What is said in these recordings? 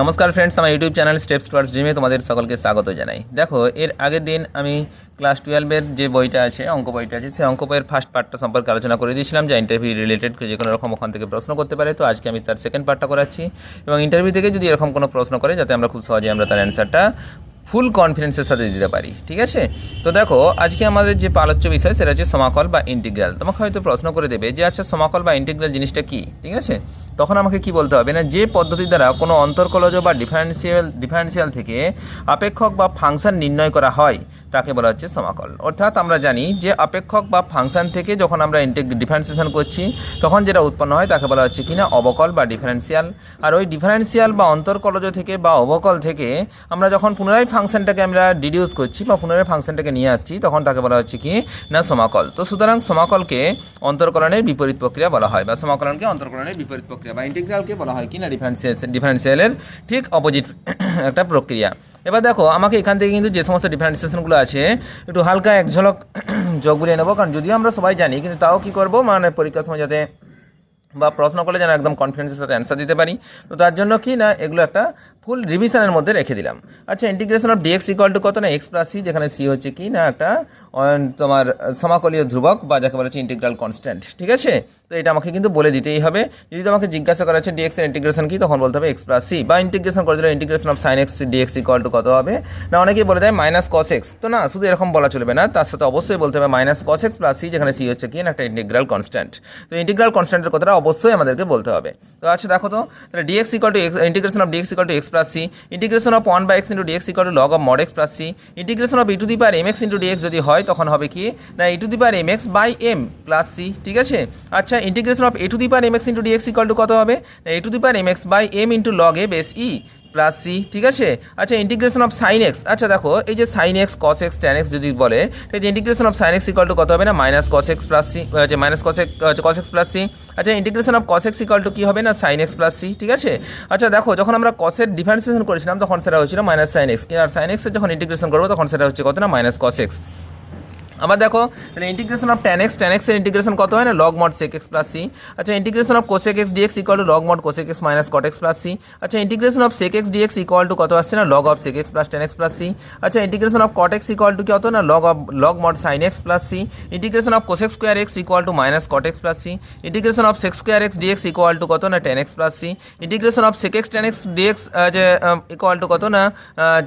নমস্কার ফ্রেন্ডস আমার YouTube channel steps towards জিমে তোমাদের সকলকে স্বাগত জানাই। দেখো, এর আগের দিন আমি ক্লাস টুয়েলভের যে বইটা আছে, অঙ্ক বইটা আছে, সেই অঙ্ক বইয়ের ফার্স্ট পার্টটা সম্পর্কে আলোচনা করে দিয়েছিলাম, যে ইন্টারভিউ রিলেটেড যে কোনো রকম ওখান থেকে প্রশ্ন করতে পারে। তো আজকে আমি তার সেকেন্ড পার্টটা করাচ্ছি। এবং ইন্টারভিউ থেকে যদি এরকম কোনো প্রশ্ন করে, যাতে আমরা খুব সহজে আমরা তার অ্যান্সারটা ফুল কনফিডেন্সের সাথে দিতে পারি, ঠিক আছে? তো দেখো, আজকে আমাদের যে পালোচ্য বিষয়, সেটা হচ্ছে সমাকল বা ইন্টিগ্রাল তোমাকে হয়তো প্রশ্ন করে দেবে যে আচ্ছা সমাকল বা ইন্টিগ্রাল জিনিসটা কি? ঠিক আছে? তখন আমাকে কি বলতে হবে? না, যে পদ্ধতি দ্বারা কোনো অন্তর্কলজ বা ডিফারেন্সিয়াল ডিফারেন্সিয়াল থেকে আপেক্ষক বা ফাংশন নির্ণয় করা হয় তাকে বলা হচ্ছে সমাকল। অর্থাৎ আমরা জানি যে অপেক্ষক বা ফাংশন থেকে যখন আমরা ইন্টেগ ডিফারেন্সিয়েশন করছি, তখন যেটা উৎপন্ন হয় তাকে বলা হচ্ছে কিনা অবকল বা ডিফারেন্সিয়াল আর ওই ডিফারেন্সিয়াল বা অন্তর্কলজ থেকে বা অবকল থেকে আমরা যখন পুনরায় ফাংশনটাকে আমরা ডিডিউস করছি বা পুনরায় ফাংশনটাকে নিয়ে আসছি, তখন তাকে বলা হচ্ছে কি না সমাকল। তো সুতরাং সমাকলকে অন্তর্কলনের বিপরীত প্রক্রিয়া বলা হয় বা সমাকলনকে অন্তর্কলনের বিপরীত প্রক্রিয়া বা ইন্টিগ্রালকে বলা হয় কি না ডিফারেন্সিয়েশন ডিফারেন্সিয়ালের ঠিক অপোজিট একটা প্রক্রিয়া। এবার দেখো, আমাকে এখান থেকে কিন্তু যে সমস্ত ডিফারেন্সিয়েশনগুলো আছে, একটু হালকা এক ঝলক যোগ বুলিয়ে নেব, কারণ যদিও আমরা সবাই জানি, কিন্তু তাও কি করব? মানে পরীক্ষার সময় যাতে বা প্রশ্ন করলে যেন একদম কনফিডেন্সের সাথে অ্যান্সার দিতে পারি। তো তার জন্য কি না, এগুলো একটা ফুল রিভিশনের মধ্যে রেখে দিলাম। আচ্ছা integration of dx equal to কত না এক্স প্লাস সি যেখানে সি হচ্ছে কি না, একটা তোমার সমাকলীয় ধ্রুবক বা যাকে বলা হচ্ছে ইন্টিগ্রাল কনস্ট্যান্ট ঠিক আছে? তো এটা আমাকে কিন্তু বলে দিতেই হবে। যদি তোমাকে জিজ্ঞাসা করা হচ্ছে ডিএক্স এর ইন্টিগ্রেশন কি, তখন বলতে হবে এক্স প্লাস সি বা ইন্টিগ্রেশন করে দিলে integration of sine x dx equal to কত হবে? না, অনেকেই বলে দেয় মাইনাস কস এক্স তো না, শুধু এরকম বলা চলবে না, তার সাথে অবশ্যই বলতে হবে minus cos x plus c যেখানে সি হচ্ছে কি না, একটা ইন্টিগ্রাল কনস্ট্যান্ট তো ইন্টিগ্রাল কনস্ট্যান্টের কথাটা অবশ্যই আমাদেরকে বলতে হবে। তো আচ্ছা দেখো তো, তাহলে dx equal to x integration of dx equal to x plus c integration of one by x into dx equal to log of mod x plus c integration of e to the power m x into dx যদি হয়, তখন হবে কি? না e to the power m x by m plus c ঠিক আছে? আচ্ছা integration of a to the power m x into dx equal to কত হবে? না a to the power m x by m into log a base e plus c ঠিক আছে? আচ্ছা integration of sine x আচ্ছা দেখো, এই যে sine x cos x tan x যদি বলে এই যে integration of sine x equal to কত হবে না? Minus cos x plus c যে minus cos x cos x plus c আচ্ছা integration of cos x equal to কী হবে না? সাইন এক্স প্লাস সি ঠিক আছে? আচ্ছা দেখো, যখন আমরা কসের ডিফারেন্সিয়েশন করেছিলাম, তখন সেটা হচ্ছিল মাইনাস সাইন এক্স আর সাইন এক্সের যখন ইন্টিগ্রেশন করব, তখন সেটা হচ্ছে কত না? মাইনাস কস এক্স আবার দেখো integration of tan x tan এক্সের ইন্টিগ্রেশন কত হয় না? Log mod sec x plus c আচ্ছা integration of cosec x dx equal to log mod cosec x minus cot x plus c আচ্ছা integration of sec x dx equal to কত আসছে না? Log of sec x plus tan x plus c আচ্ছা integration of cot x equal to কত না? Log of log mod sin x plus c integration of cosec square x equal to minus cot x plus c integration of sec square x dx equal to কত না? Tan x plus c integration of sec x tan x dx যে equal to কত না?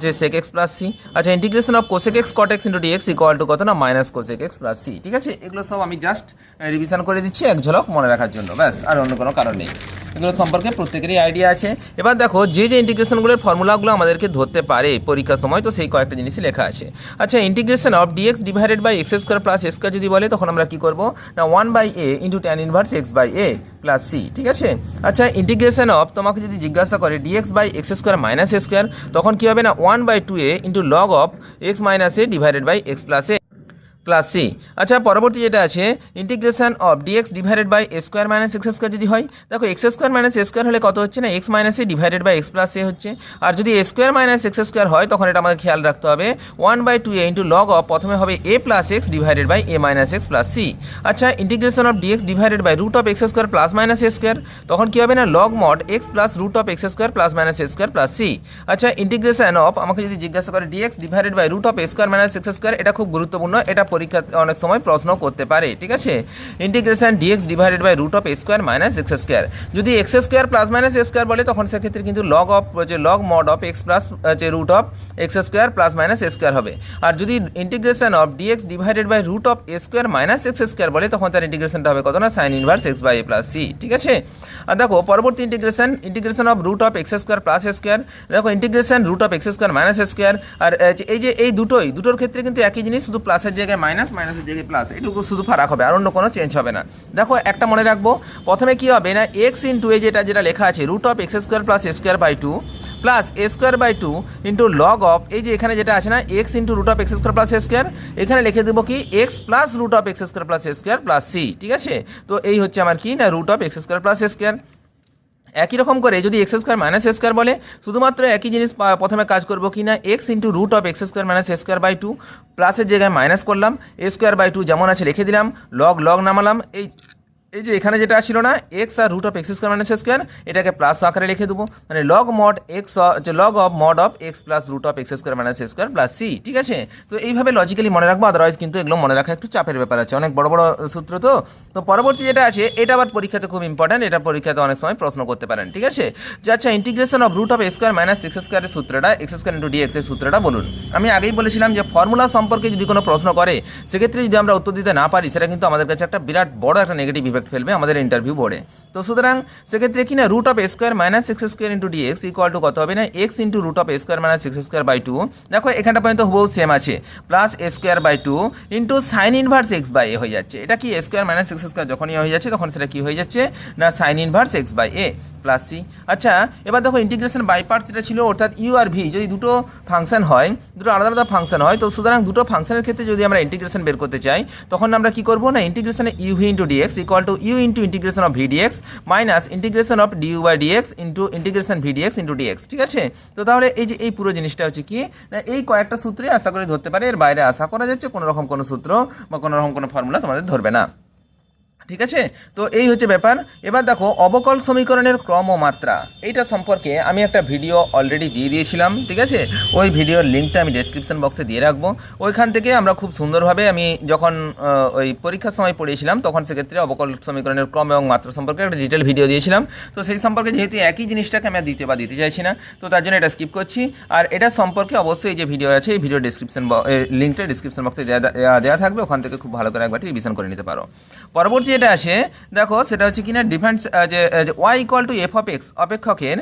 যে sec x plus c আচ্ছা integration of cosec x cot x into dx equal to কত না? Minus cosec x plus c ঠিক আছে? এগুলো সব আমি জাস্ট রিভিশন করে দিচ্ছি এক ঝলক মনে রাখার জন্য, ব্যাস, আর অন্য কোনো কারণ নেই। এগুলো সম্পর্কে প্রত্যেকেরই আইডিয়া আছে। এবার দেখো, যে যে ইন্টিগ্রেশনগুলোর ফর্মুলাগুলো আমাদেরকে ধরতে পারে পরীক্ষার সময়, তো সেই কয়েকটা জিনিসই লেখা আছে। আচ্ছা integration of dx divided by x square plus x square যদি বলে, তখন আমরা কি করব? না one by a into tan inverse x by a plus c ঠিক আছে? আচ্ছা ইন্টিগ্রেশন অফ তোমাকে যদি জিজ্ঞাসা করে dx by x square minus a square তখন কি হবে না? One by two a into log of x minus a divided by x plus a plus c আচ্ছা পরবর্তী যেটা আছে integration of dx divided by a square minus x square যদি হয়, দেখো x square minus a square হলে কত হচ্ছে না? X minus a divided by x plus a হচ্ছে। আর যদি a square minus x square হয়, তখন এটা আমাকে খেয়াল রাখতে হবে। One by two a into log of প্রথমে হবে a plus x divided by a minus x plus c আচ্ছা integration of dx divided by root of x square plus minus a square তখন কি হবে না? Log mod x plus root of x square plus minus a square plus c আচ্ছা integration of আমাকে যদি জিজ্ঞাসা করে dx divided by root of a square minus x square এটা খুব গুরুত্বপূর্ণ, এটা পরীক্ষা অনেক সময় প্রশ্ন করতে পারে, ঠিক আছে? Integration dx divided by root of square minus x square যদি x square plus minus a square বলে, তখন সেক্ষেত্রে কিন্তু লগ অফ যে log mod of x plus যে root of x square plus minus a square হবে। আর যদি integration of dx divided by root of a square minus x square বলে, তখন তার ইন্টিগ্রেশনটা হবে কত না? Sin inverse x by a plus c ঠিক আছে? আর দেখো, পরবর্তী integration integration of root of x square plus square দেখো integration root of x square minus square আর এই যে এই দুটোই, দুটোর ক্ষেত্রে কিন্তু একই জিনিস, শুধু প্লাসের জায়গায় মাইনাস মাইনাসের জায়গায় প্লাস এটুকু শুধু ফারাক হবে, আর অন্য কোনো চেঞ্জ হবে না। দেখো, একটা মনে রাখব, প্রথমে কি হবে না এক্স ইন্টু এ যেটা যেটা লেখা আছে root of x square plus a square by two plus a square by two into log of এই যে এখানে যেটা আছে না x into root of x square plus a square এখানে লিখে দেবো কি x plus root of x square plus a square plus c ঠিক আছে? তো এই হচ্ছে আমার কি না root of x square plus a square একই রকম করে যদি এক্স স্কোয়ার মাইনাস স্কোয়ার বলে, শুধুমাত্র একই জিনিস প্রথমে কাজ করব কি না x into root of x square minus square by two প্লাসের জায়গায় মাইনাস করলাম এ স্কোয়ার বাই টু যেমন আছে লিখে দিলাম লগ লগ নামালাম, এই এই যে এখানে যেটা ছিল না x R root of x square minus square এটাকে প্লাস আকারে লিখে দেবো। মানে লগ মড এক্স যে log of mod of x plus root of x square minus square plus c ঠিক আছে? তো এইভাবে লজিক্যালি মনে রাখব আদারওয়াইজ কিন্তু এগুলো মনে রাখা একটু চাপের ব্যাপার আছে। অনেক বড় বড় সূত্র তো। তো পরবর্তী যেটা আছে, এটা আবার পরীক্ষাতে খুব ইম্পর্টেন্ট এটা পরীক্ষাতে অনেক সময় প্রশ্ন করতে পারেন, ঠিক আছে? যে আচ্ছা integration of root of x square minus x স্কোয়ারের সূত্রটা এক্স স্কোয়ার ইন্টু ডি এক্সের সূত্রটা বলুন। আমি আগেই বলেছিলাম যে ফর্মুলা সম্পর্কে যদি কোনো প্রশ্ন করে, সেক্ষেত্রে যদি আমরা উত্তর দিতে না পারি, সেটা কিন্তু আমাদের কাছে একটা বিরাট বড় একটা নেগেটিভ ইফেক্ট ফেলবে আমাদের ইন্টারভিউ বোর্ডে তো সুতরাং সেক্ষেত্রে কি না root of square minus six square into d x equal to কত হবে না x into root of square minus six square by two দেখো এখানটা পর্যন্ত হুবহু সেম আছে plus square by two into sin inverse x by a হয়ে যাচ্ছে এটা কি স্কোয়ার মাইনাস সিক্স স্কোয়ার যখনই হয়ে যাচ্ছে তখন সেটা কি হয়ে যাচ্ছে না sin inverse x by a plus c আচ্ছা এবার দেখো ইন্টিগ্রেশন বাই পার্টস যেটা ছিল, অর্থাৎ ইউ আর ভি যদি দুটো ফাংশন হয়, দুটো আলাদা আলাদা ফাংশন হয়, তো সুতরাং দুটো ফাংশনের ক্ষেত্রে যদি আমরা ইন্টিগ্রেশন বের করতে চাই, তখন আমরা কি করব না ইন্টিগ্রেশনে u v into dx equal to u into integration of v dx minus integration of du by dx into integration v dx into dx ঠিক আছে? তো তাহলে এই যে, এই পুরো জিনিসটা হচ্ছে কি, না, এই কয়েকটা সূত্রে আশা করি ধরতে পারে, এর বাইরে আশা করা যাচ্ছে, কোনো রকম কোনো সূত্র বা কোনো রকম কোনো ফর্মুলা তোমাদের ধরবে না। ঠিক আছে? তো এই হচ্ছে ব্যাপার। এবার দেখো, অবকল সমীকরণের ক্রম ও মাত্রা এইটা সম্পর্কে আমি একটা ভিডিও অলরেডি দিয়ে দিয়েছিলাম, ঠিক আছে? ওই ভিডিওর লিঙ্কটা আমি ডেসক্রিপশন বক্সে দিয়ে রাখব। ওইখান থেকে আমরা খুব সুন্দরভাবে আমি যখন ওই পরীক্ষার সময় পড়িয়েছিলাম, তখন সেক্ষেত্রে অবকল সমীকরণের ক্রম এবং মাত্রা সম্পর্কে একটা ডিটেল ভিডিও দিয়েছিলাম। তো সেই সম্পর্কে যেহেতু একই জিনিসটাকে আমি দিতে বা দিতে চাইছি না, তো তার জন্য এটা স্কিপ করছি। আর এটা সম্পর্কে অবশ্যই যে ভিডিও আছে, এই ভিডিও ডিসক্রিপশন লিঙ্কটা ডিসক্রিপশন বক্সে দেওয়া দেওয়া থাকবে। ওখান থেকে খুব ভালো করে একবার রিভিশন করে নিতে পারো। পরবর্তী যেটা আসে, দেখো সেটা হচ্ছে কিনা ডিফারেন্স যে y equal to f of x অপেক্ষকের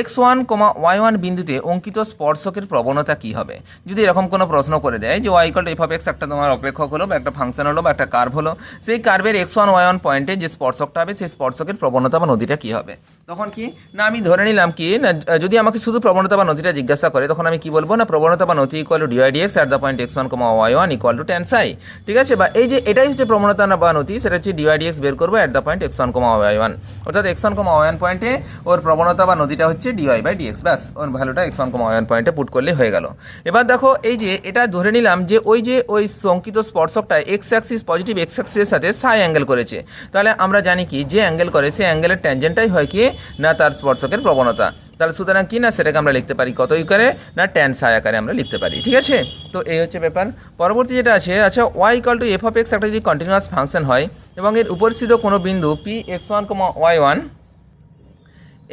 x one comma y one বিন্দুতে অঙ্কিত স্পর্শকের প্রবণতা কি হবে? যদি এরকম কোনো প্রশ্ন করে দেয় যে y equal to f of x একটা তোমার অপেক্ষক হলো বা একটা ফাংশন হলো বা একটা কার্ভ হলো, সেই কার্ভের এক্স ওয়ান ওয়াই ওয়ান পয়েন্টে যে স্পর্শকটা হবে, সেই স্পর্শকের প্রবণতা বা নদীটা কী হবে? তখন কি? না, আমি ধরে নিলাম কি, না যদি আমাকে শুধু প্রবণতা বা নদীটা জিজ্ঞাসা করে, তখন আমি কি বলব? না, প্রবণতা বা নদী equal to dy dx at the point x one comma y one equal to tan psi ঠিক আছে? বা এই যে, এটাই হচ্ছে প্রবণতা বা নদী, সেটা হচ্ছে ডিওয়াই ডিএক্স বের করব at the point x one comma y one অর্থাৎ এক্স ওয়ান কমা ওয়ান পয়েন্টে ওর প্রবণতা বা নদীটা হচ্ছে ডিওয়াই বাই ডিএক্স ব্যাস, ওর ভ্যালুটা এক্স ওয়ান কমা ওয়ান পয়েন্টে পুট করলে হয়ে গেল। এবার দেখো, এই যে এটা ধরে নিলাম যে ওই যে ওই সংকিত স্পর্শকটা এক্স অ্যাক্সিস পজিটিভ এক্স অ্যাক্সিসের সাথে সাই অ্যাঙ্গেল করেছে। তাহলে আমরা জানি কি, যে অ্যাঙ্গেল করে সেই অ্যাঙ্গেলের ট্যানজেন্টাই হয় কি, না তার স্পর্শকের প্রবণতা। তাহলে সুতরাং কি না? সেটাকে আমরা লিখতে পারি। কত ইকারে না ট্যান সাই আকারে আমরা লিখতে পারি। ঠিক আছে? তো এই হচ্ছে ব্যাপার। পরবর্তী যেটা আছে আচ্ছা y equal to f of x একটা যদি কন্টিনিউয়াস ফাংশন হয়, এবং এর উপস্থিত কোনো বিন্দু p x one comma y one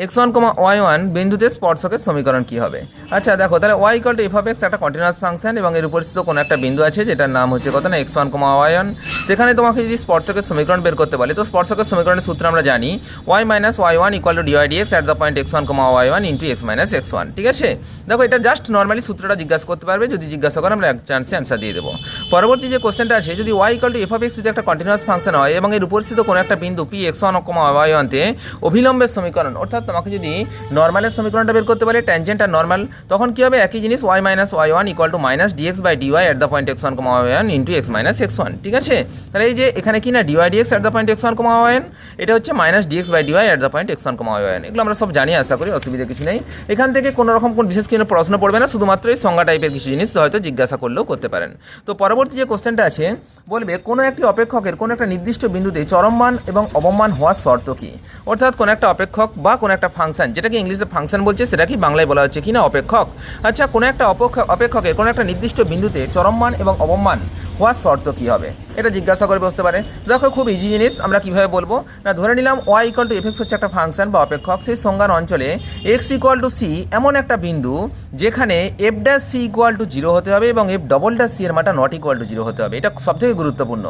x one comma y one বিন্দুতে স্পর্শকের সমীকরণ কি হবে? আচ্ছা দেখো, তাহলে y equal to f of x একটা কন্টিনিউয়াস ফাংশন এবং এর উপরিস্থিত কোনো একটা বিন্দু আছে যেটার নাম হচ্ছে কত না? X one comma y one সেখানে তোমাকে যদি স্পর্শকের সমীকরণ বের করতে বলে, তো স্পর্শকের সমীকরণের সূত্র আমরা জানি y minus y one equal to dy dx at the point x one comma y one into x minus x one ঠিক আছে? দেখো, এটা জাস্ট নর্মালি সূত্রটা জিজ্ঞাসা করতে পারবে, যদি জিজ্ঞাসা করে, আমরা এক চান্সে অ্যান্সার দিয়ে দেবো। পরবর্তী যে কোশ্চেনটা আছে, যদি y equal to f of x যদি একটা কন্টিনিউয়াস ফাংশন হয় এবং এর উপরিস্থিত কোনো একটা বিন্দু p x one comma y ওয়ানতে অভিলম্বের সমীকরণ, অর্থাৎ তোমাকে যদি নর্মালের সমীকরণটা বের করতে পারে ট্যানজেন্ট আর নর্মাল তখন কি হবে? একই জিনিস y minus y one equal to minus dx by dy at the point x one comma one into x minus x one ঠিক আছে? তাহলে এই যে এখানে কি না dy dx at the point x one comma one এটা হচ্ছে minus dx by dy at the point x one comma one এগুলো আমরা সব জানি, আশা করি, অসুবিধা কিছু নেই। এখান থেকে কোনো রকম কোনো বিশেষ কোনো প্রশ্ন পড়বে না, শুধুমাত্র এই সংজ্ঞা টাইপের কিছু জিনিস হয়তো জিজ্ঞাসা করলেও করতে পারেন। তো পরবর্তী যে কোশ্চেনটা আছে, বলবে কোনো একটি অপেক্ষকের কোনো একটা নির্দিষ্ট বিন্দুতে চরমমান এবং অবমান হওয়ার শর্ত কি? অর্থাৎ কোনো একটা অপেক্ষক বা কোনো একটা ফাংশন যেটাকে ইংলিশে ফাংশন বলছে সেটা কি বাংলায় বলা হচ্ছে। কিনা অপেক্ষক? আচ্ছা কোনো একটা অপেক্ষ- অপেক্ষকের কোনো একটা নির্দিষ্ট বিন্দুতে চরম মান এবং অবমান হওয়ার শর্ত কী হবে? এটা জিজ্ঞাসা করে বসতে পারে। দেখো, খুব ইজি জিনিস, আমরা কীভাবে বলব? না, ধরে নিলাম ওয়াই ইকুয়াল টু এফএক্স হচ্ছে একটা ফাংশন বা অপেক্ষক। সেই সংজ্ঞার অঞ্চলে এক্স ইকুয়াল টু সি এমন একটা বিন্দু যেখানে f dash c equal to zero হতে হবে এবং এফ ডবল ড্যাশ সি এর মানটা নট ইকুয়াল টু জিরো হতে হবে। এটা সব থেকে গুরুত্বপূর্ণ।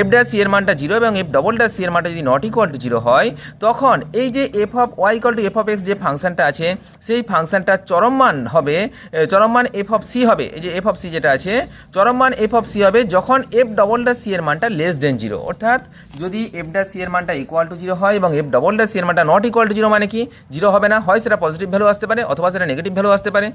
এফ ড্যাশ সি এর মানটা জিরো এবং এফ ডবল ড্যাশ সি এর মানটা যদি নট ইকুয়াল টু জিরো হয়, তখন এই যে f of y equal to f of x যে ফাংশনটা আছে, সেই ফাংশনটা চরম মান হবে চরম মান এফ অফ সি হবে। এই যে এফ অফ সি যেটা আছে, চরম মান এফ অফ সি হবে যখন এফ ডবল ড্যাশ সি এর মানটা লেস দেন জিরো অর্থাৎ যদি এফ ড্যাশ সি এর মানটা ইকুয়াল টু জিরো হয় এবং এফ ডবল ড্যাশ সি এর মানটা নট ইকুয়াল টু জিরো মানে কি? জিরো হবে না, হয় সেটা পজিটিভ ভ্যালু আসতে পারে অথবা সেটা নেগেটিভ ভ্যালু আসতে পারে।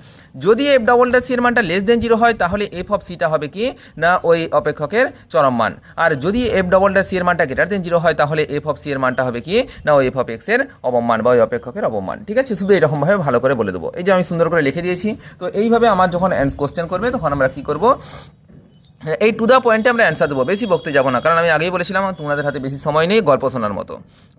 যদি এফ ডবল ড্যাশ সি এর মানটা লেস দেন জিরো হয়, তাহলে এফ অফ সিটা হবে কি? না, ওই অপেক্ষকের চরম মান। আর যদি এফ ডবল ড্যাশ সি এর মানটা গ্রেটার দেন জিরো হয়, তাহলে এফ অফ সি এর মানটা হবে কি? না, ওই এফ অফ এক্সের অবমান বা ওই অপেক্ষকের অবমান। ঠিক আছে? শুধু এরকমভাবে ভালো করে বলে দেবো। এই যে আমি সুন্দর করে লিখে দিয়েছি। তো এইভাবে আমার যখন কোশ্চেন করবে, তখন আমরা কি করব? এই টু দ্য পয়েন্টে আমরা অ্যান্সার দেবো। বেশি বকতে যাব না, কারণ আমি আগেই বলেছিলাম তোমাদের হাতে বেশি সময় নেই, গল্প শোনার মতো।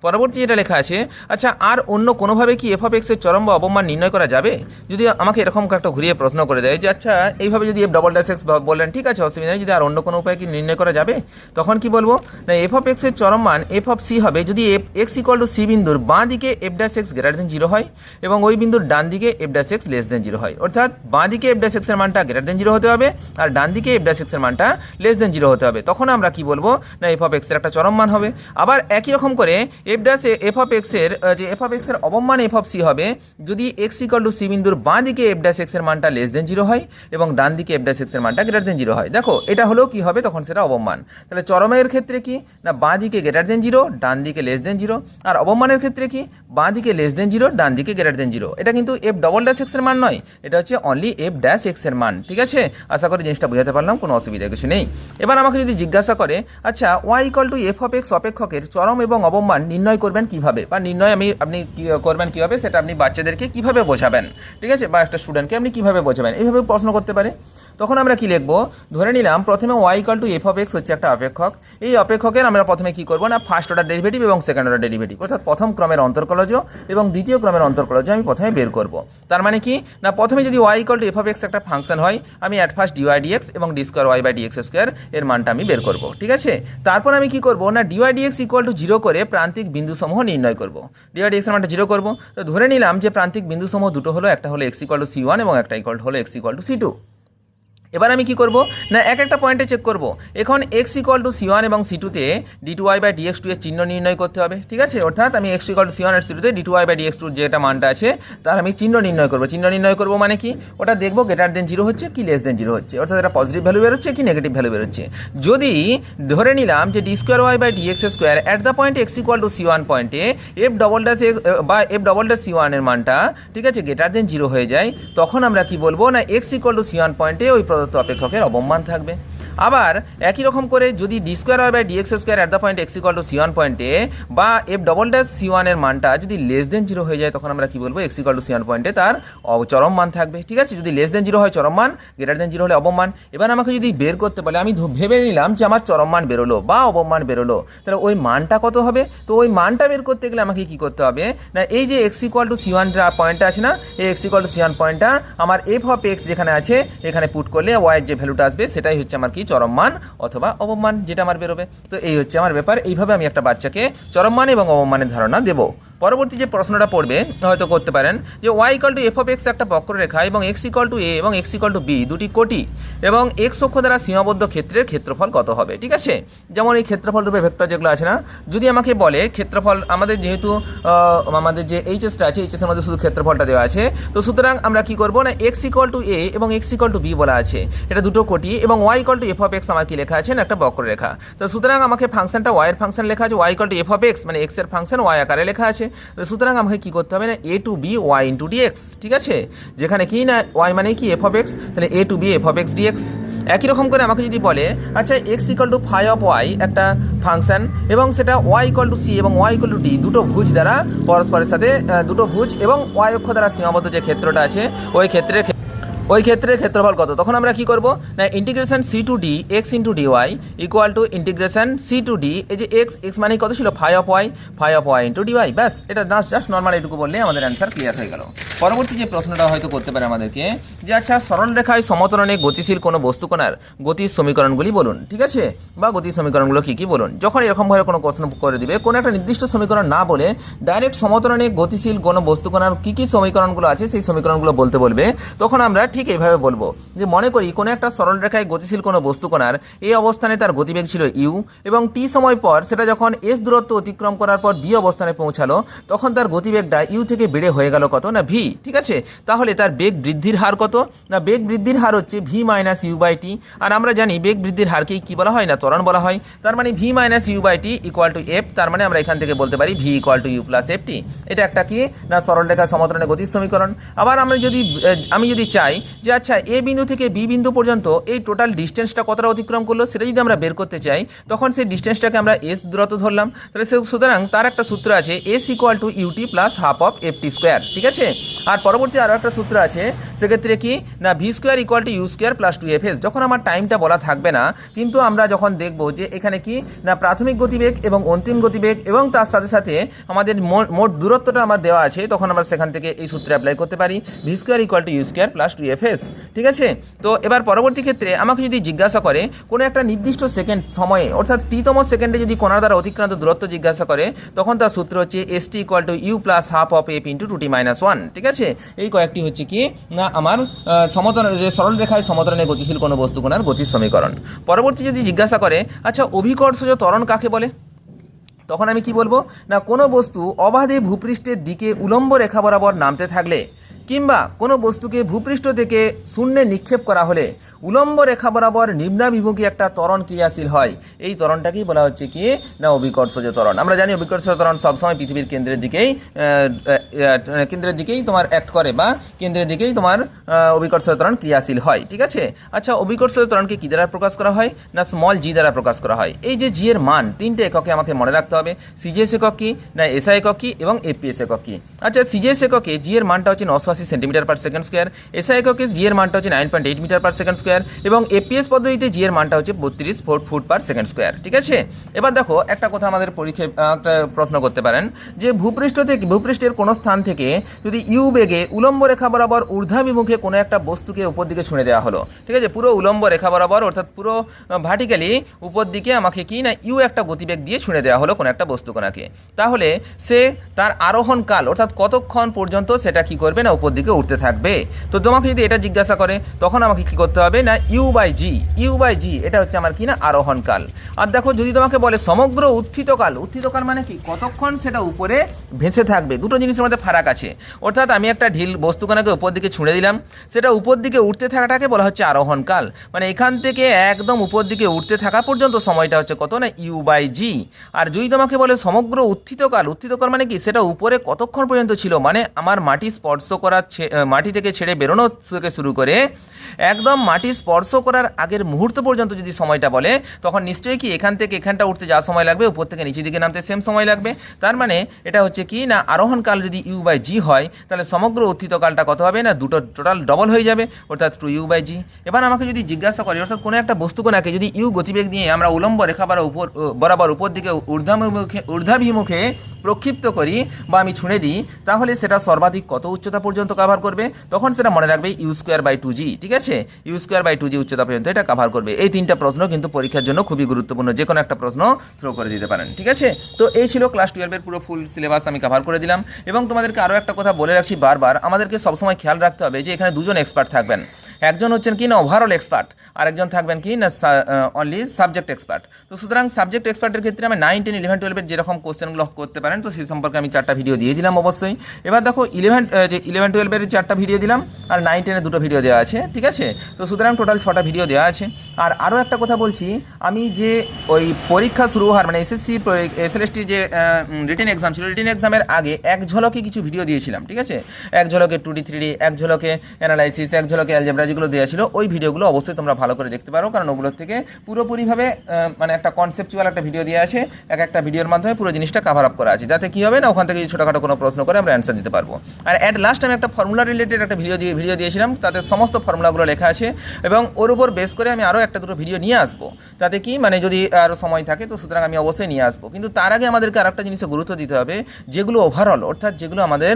পরবর্তী যেটা লেখা আছে আচ্ছা আর অন্য কোনোভাবে কি এফ অফ এক্সের চরম বা অবমান নির্ণয় করা যাবে? যদি আমাকে এরকম একটা ঘুরিয়ে প্রশ্ন করে দেয় যে আচ্ছা এইভাবে যদি এফ ডবল ড্যাশ এক্স বললেন, ঠিক আছে, অসুবিধা নেই, যদি আর অন্য কোনো উপায় কি নির্ণয় করা যাবে? তখন কি বলব? না এফ অফ এক্সের চরম মান এফ অফ সি হবে, যদি f x equal to c বিন্দুর বাঁ দিকে f dash x greater than zero হয়, এবং ওই বিন্দুর ডান দিকে f dash x less than zero হয়। অর্থাৎ বাঁ দিকে এফ ড্যাশ এক্সের মানটা গ্রেটার দেন জিরো হতে হবে, আর ডান দিকে এফ ড্যাশ এক্সের মানটা লেস দেন জিরো হতে হবে। তখন আমরা কি বলব? না এফ অফ এক্সের একটা চরম মান হবে। আবার একই রকম করে এফ ড্যাশ এফ অফ এক্সের যে এফ অফ এক্সের অবমান এফ অফ সি হবে, যদি এক্স ইকাল টু সি বিন্দুর বাঁ দিকে এফ ড্যাশ এক্সের মানটা লেস দেন জিরো হয় এবং ডান দিকে এফ ড্যাশ এক্সের মানটা গ্রেটার দেন জিরো হয়। দেখো, এটা হলেও কি হবে? তখন সেটা অবমান। তাহলে চরমের ক্ষেত্রে কি? না, বাঁ দিকে গ্রেটার দেন জিরো ডান দিকে লেস দেন জিরো আর অবমানের ক্ষেত্রে কি? বাঁ দিকে লেস দেন জিরো ডান দিকে গ্রেটার দেন জিরো এটা কিন্তু এফ ডবল ড্যাশ এক্সের মান নয়। এটা হচ্ছে অনলি এফ ড্যাশ এক্সের মান। ঠিক আছে? আশা করি জিনিসটা বোঝাতে পারলাম, কোনো অসুবিধা কিছু নেই। এবার আমাকে যদি জিজ্ঞাসা করে আচ্ছা y equal to f of অপেক্ষকের চরম এবং অবমান নির্ণয় করবেন কীভাবে? বা নির্ণয় আমি, আপনি করবেন কীভাবে, সেটা আপনি বাচ্চাদেরকে কীভাবে বোঝাবেন? ঠিক আছে? বা একটা স্টুডেন্টকে আপনি কীভাবে বোঝাবেন? এইভাবে প্রশ্ন করতে পারে। তখন আমরা কি লিখব? ধরে নিলাম, প্রথমে y equal to f of x হচ্ছে একটা অপেক্ষক। এই অপেক্ষকের আমরা প্রথমে কি করব না? ফার্স্ট অর্ডার ডেরিভেটিভ এবং সেকেন্ড অর্ডার ডেরিভেটিভ অর্থাৎ প্রথম ক্রমের অন্তর্কলজ এবং দ্বিতীয় ক্রমের অন্তর্কলজ আমি প্রথমে বের করব। তার মানে কি? না, প্রথমে যদি y equal to f of x একটা ফাংশন হয়, আমি অ্যাট ফার্স্ট ডিওয়াই ডিএক্স এবং d square y by dx square এর মানটা আমি বের করব। ঠিক আছে? তারপর আমি কি করব? না dy dx equal to zero করে প্রান্তিক বিন্দুসমূহ নির্ণয় করব। ডিওয়াই ডিএক্স এর মানটা জিরো করব। তো ধরে নিলাম যে প্রান্তিক বিন্দুসমূহ দুটো হলো, একটা হলো x equal to c one এবং একটা ইকুয়াল হলো x equal to c two এবার আমি কি করব? না, এক একটা পয়েন্টে চেক করব। এখন x equal to c one এবং সি টুতে d two y by dx two এর চিহ্ন নির্ণয় করতে হবে, ঠিক আছে? অর্থাৎ আমি x equal to c one R c টুতে d two y by dx টুর যেটা মানটা আছে, তার আমি চিহ্ন নির্ণয় করব। চিহ্ন নির্ণয় করব মানে কি? ওটা দেখব গ্রেটার দেন জিরো হচ্ছে কি লেস দেন জিরো হচ্ছে। অর্থাৎ এটা পজিটিভ ভ্যালু বেরোচ্ছে কি নেগেটিভ ভ্যালু বেরোচ্ছে। যদি ধরে নিলাম যে d square y by dx square at the point x equal to c one পয়েন্টে এফ ডবল ড্যাশ বা এফ ডবল ড্যাশ সি ওয়ানের মানটা, ঠিক আছে গ্রেটার দেন জিরো হয়ে যায়, তখন আমরা কি বলব? না x equal to c one পয়েন্টে ওই প্রদত্ত অপেক্ষকের অবমান থাকবে। আবার একই রকম করে যদি d square y by dx square at the point x equal to c one পয়েন্টে বা এফ ডবল ড্যাশ সি ওয়ানের মানটা যদি লেস দেন জিরো হয়ে যায়, তখন আমরা কি বলব? X equal to c one পয়েন্টে তার চরম মান থাকবে। ঠিক আছে? যদি লেস দেন জিরো হয় চরম মান গ্রেটার দেন জিরো হলে অবমান এবার আমাকে যদি বের করতে বলে, আমি ভেবে নিলাম যে আমার চরম মান বেরোলো বা অবমান বেরোলো, তাহলে ওই মানটা কত হবে? তো ওই মানটা বের করতে গেলে আমাকে কি করতে হবে? না, এই যে x equal to c one পয়েন্টটা আছে না, এই x equal to c one পয়েন্টটা আমার এফ অফ এক্স যেখানে আছে, এখানে পুট করলে ওয়াইয়ের যে ভ্যালুটা আসবে, সেটাই হচ্ছে আমার কি? চরম মান অথবা অবমান যেটা আমার বেরোবে। তো এই হচ্ছে আমার ব্যাপার। এইভাবে আমি একটা বাচ্চাকে চরম মান এবং অবমানের ধারণা দেবো। পরবর্তী যে প্রশ্নটা পড়বে, হয়তো করতে পারেন, যে y equal to f of x একটা বক্ররেখা এবং এক্স ইকাল টু এ এবং এক্স ইকাল টু বি দুটি কোটি এবং এক্স অক্ষ দ্বারা সীমাবদ্ধ ক্ষেত্রের ক্ষেত্রফল কত হবে, ঠিক আছে? যেমন এই ক্ষেত্রফল রূপে ভেক্টর যেগুলো আছে না, যদি আমাকে বলে ক্ষেত্রফল আমাদের যেহেতু আমাদের যে এইচএসটা আছে এইচএসের মধ্যে শুধু ক্ষেত্রফলটা দেওয়া আছে, তো সুতরাং আমরা কি করব না এক্স ইকাল টু এ এবং এক্স ইকাল টু বি বলা আছে, এটা দুটো কোটি এবং y equal to f of x আমার কি লেখা আছে না, একটা বক্ররেখা। তো সুতরাং আমাকে ফাংশনটা ওয়াই এর ফাংশন লেখা আছে y equal to f of x মানে এক্সের ফাংশন ওয়াই আকারে লেখা আছে। সুতরাং আমাকে কী করতে হবে না? A to b y into dx ঠিক আছে? যেখানে কি না ওয়াই মানে কি? এফ অফ এক্স তাহলে a to b f of x dx একই রকম করে আমাকে যদি বলে আচ্ছা x equal to phi of y একটা ফাংশান এবং সেটা ওয়াই ইকাল টু সি এবং ওয়াই ইকাল টু ডি দুটো ভুজ দ্বারা পরস্পরের সাথে দুটো ভুজ এবং ওয়াই অক্ষ দ্বারা সীমাবদ্ধ যে ক্ষেত্রটা আছে, ওই ক্ষেত্রে ওই ক্ষেত্রে ক্ষেত্রফল কত? তখন আমরা কি করব? না integration c to d x into d y equal to integration c to d এই যে এক্স এক্স মানে কত ছিল? Phi of y phi of y into d y ব্যাস, এটা জাস্ট নর্মাল এটুকু বললে আমাদের অ্যান্সার ক্লিয়ার হয়ে গেল। পরবর্তী যে প্রশ্নটা হয়তো করতে পারে আমাদেরকে, যে আচ্ছা সরল রেখায় সমতরণে গতিশীল কোনো বস্তুকণার গতির সমীকরণগুলি বলুন, ঠিক আছে? বা গতির সমীকরণগুলো কী কী বলুন? যখন এরকমভাবে কোনো প্রশ্ন করে দিবে, কোনো একটা নির্দিষ্ট সমীকরণ না বলে ডাইরেক্ট সমতরণে গতিশীল কোনো বস্তুকণার কী কী সমীকরণগুলো আছে, সেই সমীকরণগুলো বলতে বলবে, তখন আমরা ঠিক এইভাবে বলব যে মনে করি কোনো একটা সরল রেখায় গতিশীল কোনো বস্তুকণার এই অবস্থানে তার গতিবেগ ছিল ইউ এবং টি সময় পর সেটা যখন এস দূরত্ব অতিক্রম করার পর বি অবস্থানে পৌঁছালো, তখন তার গতিবেগটা ইউ থেকে বেড়ে হয়ে গেল কত না ভি, ঠিক আছে? তাহলে তার বেগ বৃদ্ধির হার কত? না, বেগ বৃদ্ধির হার হচ্ছে v minus u by t, আর আমরা জানি বেগ বৃদ্ধির হারকেই কি বলা হয় না, ত্বরণ বলা হয়। তার মানে v minus u by t equal to f, তার মানে আমরা এখান থেকে বলতে পারি v equal to u plus f t. এটা একটা কি? না সরল রেখা সমতরণে গতির সমীকরণ। আবার আমরা যদি আমি যদি চাই যে আচ্ছা এ বিন্দু থেকে বি বিন্দু পর্যন্ত এই টোটাল ডিস্টেন্সটা কতটা অতিক্রম করল সেটা যদি আমরা বের করতে চাই, তখন সেই ডিস্টেন্সটাকে আমরা এস দূরত্ব ধরলাম। তাহলে সুতরাং তার একটা সূত্র আছে s equal to ut plus half of f t square ঠিক আছে? আর পরবর্তী আরও একটা সূত্র আছে, সেক্ষেত্রে কি? না v square equal to u square plus two f s যখন আমার টাইমটা বলা থাকবে না, কিন্তু আমরা যখন দেখব যে এখানে কি? না, প্রাথমিক গতিবেগ এবং অন্তিম গতিবেগ এবং তার সাথে সাথে আমাদের মোট দূরত্বটা আমার দেওয়া আছে, তখন আমরা সেখান থেকে এই সূত্রে অ্যাপ্লাই করতে পারি। V square equal to u square plus two f s ঠিক আছে? তো এবার পরবর্তী ক্ষেত্রে আমাকে যদি জিজ্ঞাসা করে কোনো একটা নির্দিষ্ট সেকেন্ড সময়ে অর্থাৎ টিতম সেকেন্ডে যদি কোনার দ্বারা অতিক্রান্ত দূরত্ব জিজ্ঞাসা করে তখন তার সূত্র হচ্ছে s t equal to u plus half of f into two t minus one ঠিক আছে? এই কয়েকটি হচ্ছে কি না আমার আহ, সমতল যে সরল রেখায় সমতরণে গতিশীল কোনো বস্তু কোনার গতির সমীকরণ। পরবর্তী যদি জিজ্ঞাসা করে আচ্ছা অভিকর্ষজ ত্বরণ কাকে বলে? তখন আমি কি বলব না কোনো বস্তু অবাধে ভূপৃষ্ঠের দিকে উলম্ব রেখা বরাবর নামতে থাকলে কিংবা কোনো বস্তুকে ভূপৃষ্ঠ থেকে শূন্যে নিক্ষেপ করা হলে উলম্ব রেখা বরাবর নিম্নাভিমুখী একটা ত্বরণ ক্রিয়াশীল হয়। এই ত্বরণটাকেই বলা হচ্ছে কি না অভিকর্ষজ ত্বরণ। আমরা জানি অভিকর্ষজ ত্বরণ সবসময় পৃথিবীর কেন্দ্রের দিকেই আহ, কেন্দ্রের দিকেই তোমার অ্যাক্ট করে বা কেন্দ্রের দিকেই তোমার অভিকর্ষজ ত্বরণ ক্রিয়াশীল হয় ঠিক আছে? আচ্ছা অভিকর্ষজ ত্বরণকে কী দ্বারা প্রকাশ করা হয় না স্মল জি দ্বারা প্রকাশ করা হয়? এই যে জি এর মান তিনটে এককে আমাকে মনে রাখতে হবে। সিজিএস একক কি না এসআই একক কি এবং এপিএস একক কি? আচ্ছা সিজিএস এককে জি এর মানটা হচ্ছে নশো আশি centimetre per second square SI এককে জি এর মানটা হচ্ছে nine point eight metre per second square এবং এপিএস পদ্ধতিতে জি এর মানটা হচ্ছে বত্রিশ foot foot per second square ঠিক আছে? এবার দেখো, একটা কথা আমাদের পরীক্ষায় একটা প্রশ্ন করতে পারেন, যে ভূপৃষ্ঠ থেকে, ভূপৃষ্ঠের কোনো স্থান থেকে যদি ইউ বেগে উলম্ব রেখা বরাবর ঊর্ধ্বাভিমুখে কোনো একটা বস্তুকে উপর দিকে ছুঁড়ে দেওয়া হলো, ঠিক আছে? পুরো উলম্ব রেখা বরাবর, অর্থাৎ পুরো ভার্টিক্যালি উপর দিকে আমাকে কি না ইউ একটা গতিবেগ দিয়ে ছুঁড়ে দেওয়া হলো কোনো একটা বস্তু কোনাকে। তাহলে সে তার আরোহণ কাল, অর্থাৎ কতক্ষণ পর্যন্ত সেটা কি করবে না উপর দিকে উঠতে থাকবে। তো তোমাকে যদি এটা জিজ্ঞাসা করে, তখন আমাকে কি করতে হবে? না u by g u by g এটা হচ্ছে আমার কি না? আরোহণ কাল। আর দেখো, যদি তোমাকে বলে সমগ্র উত্থিতকাল উত্থিতকাল মানে কি? কতক্ষণ সেটা উপরে ভেসে থাকবে? দুটো জিনিসের মধ্যে ফারাক আছে। অর্থাৎ আমি একটা ঢিল বস্তুখানাকে উপর দিকে ছুঁড়ে দিলাম। সেটা উপর দিকে উঠতে থাকাটাকে বলা হচ্ছে আরোহণ কাল। মানে এখান থেকে একদম উপর দিকে উঠতে থাকা পর্যন্ত সময়টা হচ্ছে কত না? ইউ বাই জি আর যদি তোমাকে বলে সমগ্র উত্থিতকাল উত্থিতকাল মানে কি? সেটা উপরে কতক্ষণ পর্যন্ত ছিল? মানে আমার মাটি স্পর্শ করার আহ, মাটি থেকে ছেড়ে বেরোনো থেকে শুরু করে একদম মাটি স্পর্শ করার আগের মুহূর্ত পর্যন্ত যদি সময়টা বলে তখন নিশ্চয়ই কি এখান থেকে এখানটা উঠতে যা সময় লাগবে উপর থেকে নিচের দিকে নামতে সেম সময় লাগবে। তার মানে এটা হচ্ছে কি না আরোহণ কাল যদি ইউ বাই জি হয় তাহলে সমগ্র উত্থিতকালটা কত হবে? না দুটো টোটাল ডবল হয়ে যাবে অর্থাৎ টু ইউ বাই জি এবার আমাকে যদি জিজ্ঞাসা করে অর্থাৎ কোনো একটা বস্তুকোনাকে যদি ইউ গতিবেগ নিয়ে আমরা উলম্ব রেখা বরাবর উপর বরাবর উপর দিকে ঊর্ধ্বাভিমুখে ঊর্ধ্বাভিমুখে প্রক্ষিপ্ত করি বা আমি ছুঁড়ে দিই তাহলে সেটা সর্বাধিক কত উচ্চতা পর্যন্ত কভার করবে, তখন সেটা মনে রাখবে u square by two g ঠিক আছে? U square by two g উচ্চতা পর্যন্ত এটা কাভার করবে। এই তিনটা প্রশ্ন কিন্তু পরীক্ষার জন্য খুবই গুরুত্বপূর্ণ, যে কোনো একটা প্রশ্ন থ্রো করে দিতে পারেন, ঠিক আছে? তো এই ছিল ক্লাস টুয়েলভের পুরো ফুল সিলেবাস আমি কাভার করে দিলাম। এবং তোমাদেরকে আরও একটা কথা বলে রাখছি বারবার, আমাদেরকে সবসময় খেয়াল রাখতে হবে যে এখানে দুজন এক্সপার্ট থাকবেন। একজন হচ্ছেন কি না ওভারঅল এক্সপার্ট আর একজন থাকবেন কি না অনলি সাবজেক্ট এক্সপার্ট তো সুতরাং সাবজেক্ট এক্সপার্টের ক্ষেত্রে আমি নাইন টেন ইলেভেন টুয়েলভের যেরকম কোশ্চেনগুলো করতে পারেন, তো সেই সম্পর্কে আমি চারটা ভিডিও দিয়ে দিলাম অবশ্যই। এবার দেখো ইলেভেন যে ইলেভেন টুয়েলভের চারটা ভিডিও দিলাম, আর নাইন টেনের দুটো ভিডিও দেওয়া আছে, ঠিক আছে? তো সুতরাং টোটাল ছটা ভিডিও দেওয়া আছে। আর আরও একটা কথা বলছি, আমি যে ওই পরীক্ষা শুরু হওয়ার মানে এসএসসি এসএলএসটি যে রিটেন এক্সাম ছিল রিটেন এক্সামের আগে এক ঝলকে কিছু ভিডিও দিয়েছিলাম, ঠিক আছে? এক ঝলকে টু ডি থ্রি ডি এক ঝলকে অ্যানালাইসিস এক ঝলকে অ্যালজেব্রা যেগুলো দেওয়া ছিল, ওই ভিডিওগুলো অবশ্যই তোমরা ভালো করে দেখতে পারো। কারণ ওগুলোর থেকে পুরোপুরিভাবে মানে একটা কনসেপচুয়াল একটা ভিডিও দেওয়া আছে। এক একটা ভিডিওর মাধ্যমে পুরো জিনিসটা কাভার আপ করা আছে। যাতে কী হবে না, ওখান থেকে ছোটোখাটো কোনো প্রশ্ন করে আমরা অ্যান্সার দিতে পারব। আর অ্যাট লাস্ট আমি একটা ফর্মুলা রিলেটেড একটা ভিডিও দিয়ে ভিডিও দিয়েছিলাম। তাতে সমস্ত ফর্মুলাগুলো লেখা আছে। এবং ওর উপর বেস করে আমি আরও একটা দুটো ভিডিও নিয়ে আসব। তাতে কি মানে যদি আরও সময় থাকে, তো সুতরাং আমি অবশ্যই নিয়ে আসব। কিন্তু তার আগে আমাদেরকে আরেকটা জিনিসে গুরুত্ব দিতে হবে, যেগুলো ওভারঅল অর্থাৎ যেগুলো আমাদের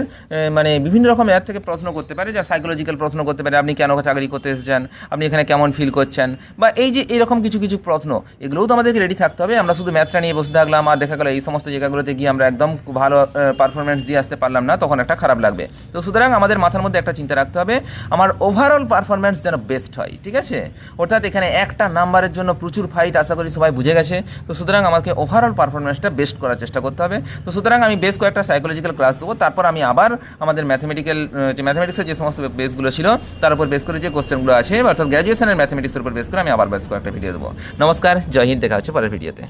মানে বিভিন্ন রকম এর থেকে প্রশ্ন করতে পারে, যা সাইকোলজিক্যাল প্রশ্ন করতে পারে, আপনি কেন চাকরি করতে এসেছেন, আপনি এখানে কেমন ফিল করছেন? বা এই যে এরকম কিছু কিছু প্রশ্ন, এগুলোও তো আমাদেরকে রেডি থাকতে হবে। আমরা শুধু ম্যাথটা নিয়ে বসে থাকলাম, আর দেখা গেলো এই সমস্ত জায়গাগুলোতে গিয়ে আমরা একদম ভালো পারফরমেন্স দিয়ে আসতে পারলাম না, তখন একটা খারাপ লাগবে। তো সুতরাং আমাদের মাথার মধ্যে একটা চিন্তা রাখতে হবে, আমার ওভারঅল পারফরমেন্স যেন বেস্ট হয়, ঠিক আছে? অর্থাৎ এখানে একটা নাম্বারের জন্য প্রচুর ফাইট আশা করি সবাই বুঝে গেছে। তো সুতরাং আমাকে ওভারঅল পারফরমেন্সটা বেস্ট করার চেষ্টা করতে হবে। তো সুতরাং আমি বেশ কয়েকটা সাইকোলজিক্যাল ক্লাস দেবো, তারপর আমি আবার আমাদের ম্যাথমেটিক্যাল যে ম্যাথমেটিক্সের যে সমস্ত বেসগুলো ছিল, তার উপর বেস করে কোশ্চেনগুলো আছে, অর্থাৎ গ্র্যাজুয়েশনের ম্যাথমেটিক্সের উপর বেশ করে আমি আবার বেশ কয়েকটা ভিডিও দেবো। নমস্কার, জয় হিন্দ, দেখা হচ্ছে পরের ভিডিওতে